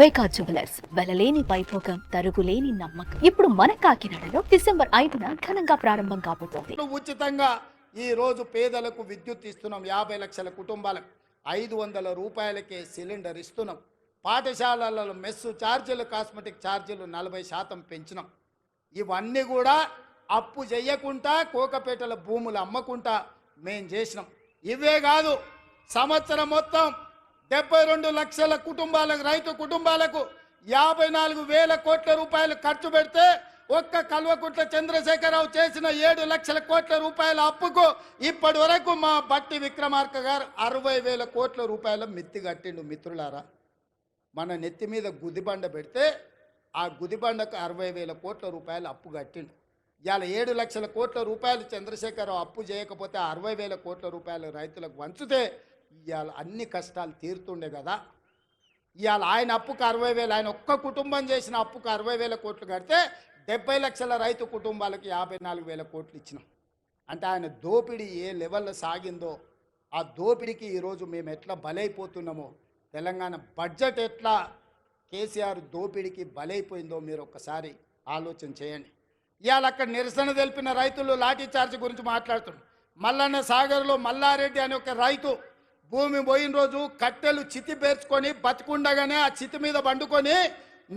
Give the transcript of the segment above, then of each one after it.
వైకా jewellers వెలలేని Vaibhogam తరుగులేని నమ్మకం. ఇప్పుడు మన కాకినాడలో డిసెంబర్ ఐదున ఘనంగా ప్రారంభం కాబోతోంది. ఇప్పుడు ఉచితంగా ఈ రోజు పేదలకు విద్యుత్ ఇస్తున్నాం. యాభై లక్షల కుటుంబాలకు ఐదు వందల రూపాయలకే సిలిండర్ ఇస్తున్నాం. పాఠశాలలలో మెస్సు ఛార్జీలు కాస్మెటిక్ ఛార్జీలు నలభై శాతం పెంచినాం. ఇవన్నీ కూడా అప్పు చేయకుండా కోకపేటల భూములు అమ్మకుండా మేం చేసినాం. ఇవే కాదు సంవత్సరం మొత్తం డెబ్బై రెండు లక్షల కుటుంబాలకు రైతు కుటుంబాలకు యాభై నాలుగు వేల కోట్ల రూపాయలు ఖర్చు పెడితే ఒక్క కల్వకుంట్ల చంద్రశేఖరరావు చేసిన ఏడు లక్షల కోట్ల రూపాయల అప్పుకు ఇప్పటి వరకు మా బట్టి విక్రమార్క గారు అరవై వేల కోట్ల రూపాయల మిత్తి కట్టిండు మిత్రులారా. మన నెత్తి మీద గుదిబండ పెడితే ఆ గుదిబండకు అరవై వేల కోట్ల రూపాయలు అప్పు కట్టిండు. ఇవాళ ఏడు లక్షల కోట్ల రూపాయలు చంద్రశేఖరరావు అప్పు చేయకపోతే అరవై వేల కోట్ల రూపాయలు రైతులకు వంచితే ఇవాళ అన్ని కష్టాలు తీరుతుండే కదా. ఇవాళ ఆయన అప్పుకు అరవై వేలు ఆయన ఒక్క కుటుంబం చేసిన అప్పుకు అరవై వేల కోట్లు కడితే డెబ్బై లక్షల రైతు కుటుంబాలకు యాభై నాలుగు వేల కోట్లు ఇచ్చినాం. అంటే ఆయన దోపిడీ ఏ లెవెల్లో సాగిందో ఆ దోపిడీకి ఈరోజు మేము ఎట్లా బలైపోతున్నామో తెలంగాణ బడ్జెట్ ఎట్లా కేసీఆర్ దోపిడీకి బలైపోయిందో మీరు ఒక్కసారి ఆలోచన చేయండి. ఇవాళ అక్కడ నిరసన తెలిపిన రైతులు లాఠీ చార్జ్ గురించి మాట్లాడుతున్నారు. మల్లన్న సాగర్లో మల్లారెడ్డి అనే ఒక రైతు భూమి పోయిన రోజు కట్టెలు చితి పేర్చుకొని బతికుండగానే ఆ చితి మీద పండుకొని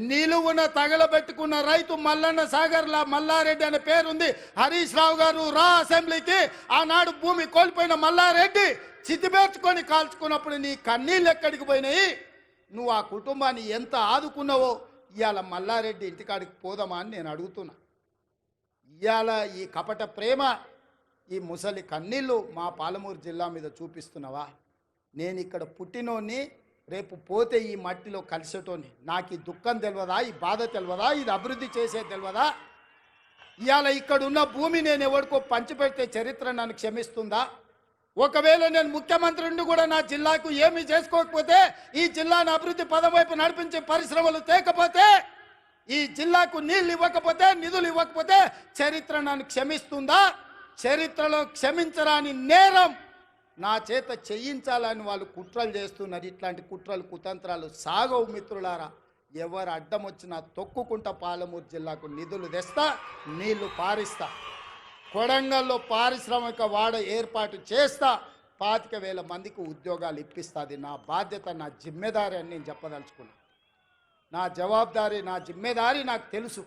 నిలువున తగలబెట్టుకున్న రైతు మల్లన్న సాగర్ల మల్లారెడ్డి అనే పేరుంది. హరీష్ రావు గారు రా అసెంబ్లీకి ఆనాడు భూమి కోల్పోయిన మల్లారెడ్డి చితి పేర్చుకొని కాల్చుకున్నప్పుడు నీ కన్నీళ్ళు ఎక్కడికి పోయినాయి? నువ్వు ఆ కుటుంబాన్ని ఎంత ఆదుకున్నావో ఇవాళ మల్లారెడ్డి ఇంటికాడికి పోదామా అని నేను అడుగుతున్నా. ఇవాళ ఈ కపట ప్రేమ ఈ ముసలి కన్నీళ్ళు మా పాలమూరు జిల్లా మీద చూపిస్తున్నావా? నేను ఇక్కడ పుట్టినోని రేపు పోతే ఈ మట్టిలో కలిసేటోని నాకు ఈ దుఃఖం తెలియదా ఈ బాధ తెలియదా ఇది అభివృద్ధి చేసే తెలియదా ఇవాళ ఇక్కడున్న భూమి నేను ఎవరికో పంచిపెడితే చరిత్ర నన్ను క్షమిస్తుందా? ఒకవేళ నేను ముఖ్యమంత్రిని కూడా నా జిల్లాకు ఏమీ చేసుకోకపోతే ఈ జిల్లాను అభివృద్ధి పదం వైపు నడిపించే పరిశ్రమలు తేకపోతే ఈ జిల్లాకు నీళ్ళు ఇవ్వకపోతే నిధులు ఇవ్వకపోతే చరిత్ర నన్ను క్షమిస్తుందా? చరిత్రలో క్షమించరాని నేరం నా చేత చేయించాలని వాళ్ళు కుట్రలు చేస్తున్నారు. ఇట్లాంటి కుట్రలు కుతంత్రాలు సాగవు మిత్రులారా. ఎవరు అడ్డం వచ్చినా తొక్కుకుంటా పాలమూరు జిల్లాకు నిధులు తెస్తా నీళ్ళు పారిస్తా. కొడంగల్లో పారిశ్రామిక వాడ ఏర్పాటు చేస్తా పాతిక వేల మందికి ఉద్యోగాలు ఇప్పిస్తుంది. నా బాధ్యత నా జిమ్మెదారి అని నేను చెప్పదలుచుకున్నా. నా జవాబారి నా జిమ్మెదారి నాకు తెలుసు.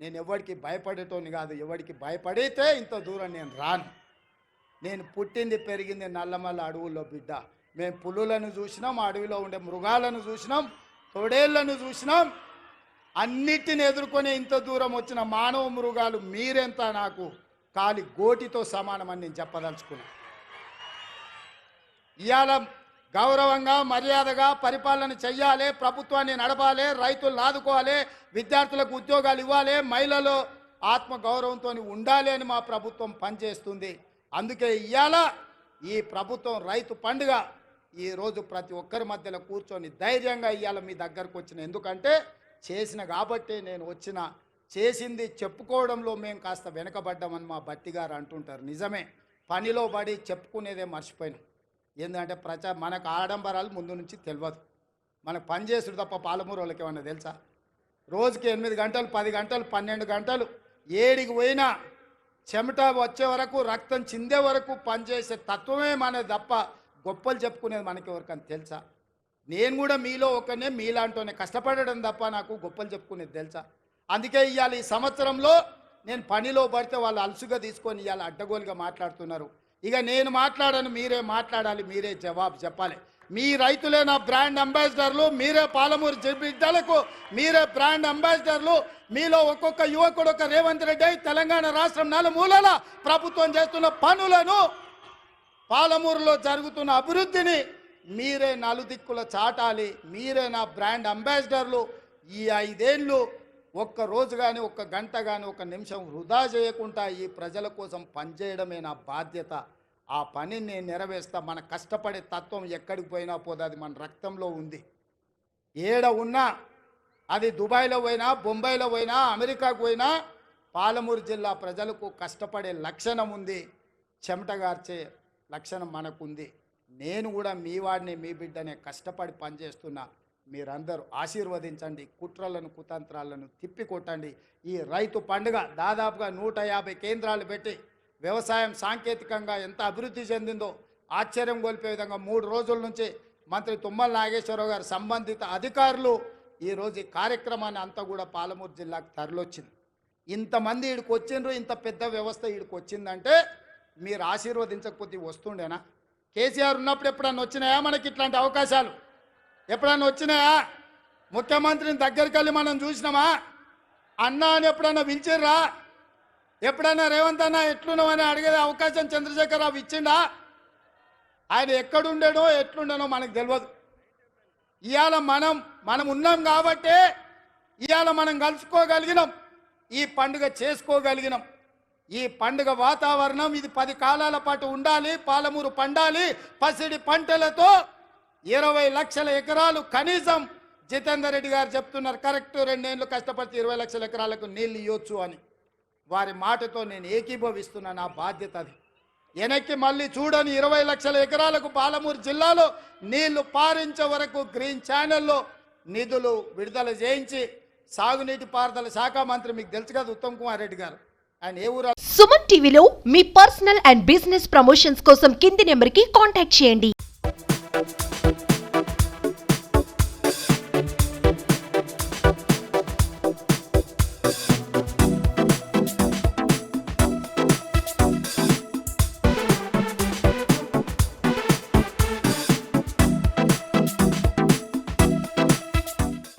నేను ఎవరికి భయపడేటోని కాదు ఎవరికి భయపడితే ఇంత దూరం నేను రాను. నేను పుట్టింది పెరిగింది నల్లమల్ల అడవుల్లో బిడ్డ. మేము పులులను చూసినాం అడవిలో ఉండే మృగాలను చూసినాం తొడేళ్ళను చూసినాం. అన్నిటిని ఎదుర్కొనే ఇంత దూరం వచ్చిన మానవ మృగాలు మీరెంత నాకు? కాలి గోటితో సమానమని నేను చెప్పదలుచుకున్నాను ఇవాళ గౌరవంగా మర్యాదగా పరిపాలన చెయ్యాలి ప్రభుత్వాన్ని నడపాలి రైతులు ఆదుకోవాలి విద్యార్థులకు ఉద్యోగాలు ఇవ్వాలి మహిళలు ఆత్మగౌరవంతో ఉండాలి అని మా ప్రభుత్వం పనిచేస్తుంది. అందుకే ఇవాళ ఈ ప్రభుత్వం రైతు పండుగ ఈరోజు ప్రతి ఒక్కరి మధ్యలో కూర్చొని ధైర్యంగా ఇవాళ మీ దగ్గరకు వచ్చిన. ఎందుకంటే చేసిన కాబట్టి నేను వచ్చిన. చేసింది చెప్పుకోవడంలో మేము కాస్త వెనకబడ్డామని మా బట్టి గారు అంటుంటారు. నిజమే. పనిలో పడి చెప్పుకునేదే మర్చిపోయినాం. ఏంటంటే ప్రచార మనకు ఆడంబరాలు ముందు నుంచి తెలియదు మనకు పని చేసుడు తప్ప పాలమూరు వాళ్ళకి ఏమన్నా తెలుసా? రోజుకి ఎనిమిది గంటలు పది గంటలు పన్నెండు గంటలు ఏడికి పోయినా చెమట వచ్చే వరకు రక్తం చిందే వరకు పనిచేసే తత్వమే మనది తప్ప గొప్పలు చెప్పుకునేది మనకి ఎవరికని తెలుసా? నేను కూడా మీలో ఒకనే మీలాంటోనే కష్టపడడం తప్ప నాకు గొప్పలు చెప్పుకునేది తెలుసా? అందుకే ఇవాళ ఈ సంవత్సరంలో నేను పనిలో పడితే వాళ్ళు అలసుగా తీసుకొని ఇవాళ అడ్డగోలుగా మాట్లాడుతున్నారు. ఇక నేను మాట్లాడను మీరే మాట్లాడాలి మీరే జవాబు చెప్పాలి. మీ రైతులే నా బ్రాండ్ అంబాసిడర్లు మీరే పాలమూరు జి- బిడ్డలకు మీరే బ్రాండ్ అంబాసిడర్లు మీలో ఒక్కొక్క యువకుడు ఒక రేవంత్ రెడ్డి తెలంగాణ రాష్ట్రం నలుమూలల ప్రభుత్వం చేస్తున్న పనులను పాలమూరులో జరుగుతున్న అభివృద్ధిని మీరే నలుదిక్కుల చాటాలి మీరే నా బ్రాండ్ అంబాసిడర్లు. ఈ ఐదేళ్ళు ఒక్క రోజు కానీ ఒక్క గంట కానీ ఒక నిమిషం వృధా చేయకుండా ఈ ప్రజల కోసం పనిచేయడమే నా బాధ్యత. ఆ పనిని నేను నెరవేర్స్తా. మన కష్టపడే తత్వం ఎక్కడికి పోయినా పోదు అది మన రక్తంలో ఉంది. ఏడ ఉన్నా అది దుబాయ్లో పోయినా బొంబాయిలో పోయినా అమెరికాకు పోయినా పాలమూరు జిల్లా ప్రజలకు కష్టపడే లక్షణం ఉంది. చెమటగార్చే లక్షణం మనకుంది. నేను కూడా మీ వాడిని మీ బిడ్డనే కష్టపడి పనిచేస్తున్నా. మీరందరూ ఆశీర్వదించండి. కుట్రలను కుతంత్రాలను తిప్పికొట్టండి. ఈ రైతు పండుగ దాదాపుగా నూట యాభై కేంద్రాలు పెట్టి వ్యవసాయం సాంకేతికంగా ఎంత అభివృద్ధి చెందిందో ఆశ్చర్యం కోల్పే విధంగా మూడు రోజుల నుంచి మంత్రి తుమ్మల నాగేశ్వరరావు గారు సంబంధిత అధికారులు ఈరోజు ఈ కార్యక్రమాన్ని అంతా కూడా పాలమూరు జిల్లాకు తరలొచ్చింది. ఇంతమంది వీడికి వచ్చిండ్రు ఇంత పెద్ద వ్యవస్థ ఈడికి వచ్చిందంటే మీరు ఆశీర్వదించకపోతే వస్తుండేనా? కేసీఆర్ ఉన్నప్పుడు ఎప్పుడన్నా వచ్చినాయా మనకి ఇట్లాంటి అవకాశాలు? ఎప్పుడన్నా వచ్చినాయా? ముఖ్యమంత్రిని దగ్గరికి వెళ్ళి మనం చూసినామా? అన్నా అని ఎప్పుడన్నా పిలిచిర్రా? ఎప్పుడన్నా రేవంత్ అన్న ఎట్లున్నావు అని అడిగే అవకాశం చంద్రశేఖరరావు ఇచ్చిండా? ఆయన ఎక్కడుండేనో ఎట్లుండేనో మనకు తెలియదు. ఇవాళ మనం మనం ఉన్నాం కాబట్టే ఇవాళ మనం కలుసుకోగలిగినాం. ఈ పండుగ చేసుకోగలిగినాం. ఈ పండుగ వాతావరణం ఇది పది కాలాల పాటు ఉండాలి పాలమూరు పండాలి పసిడి పంటలతో ఇరవై లక్షల ఎకరాలు కనీసం జితేందర్ రెడ్డి గారు చెప్తున్నారు కరెక్ట్ రెండేళ్ళు కష్టపడితే ఇరవై లక్షల ఎకరాలకు నీళ్ళు ఇవ్వచ్చు అని. వారి మాటతో నేను ఏకీభవిస్తున్న నా బాధ్యత అది. వెనక్కి మళ్ళీ చూడని ఇరవై లక్షల ఎకరాలకు పాలమూరు జిల్లాలో నీళ్ళు పారించే వరకు గ్రీన్ ఛానల్లో నిధులు విడుదల చేయించి సాగునీటి పారుదల శాఖ మంత్రి మీకు తెలుసు కదా ఉత్తమ్ కుమార్ రెడ్డి గారు. ఆయన ఏ ఊరు? సుమన్ టీవీలో మీ పర్సనల్ అండ్ బిజినెస్ ప్రమోషన్స్ కోసం కింది నెంబర్కి కాంటాక్ట్ చేయండి.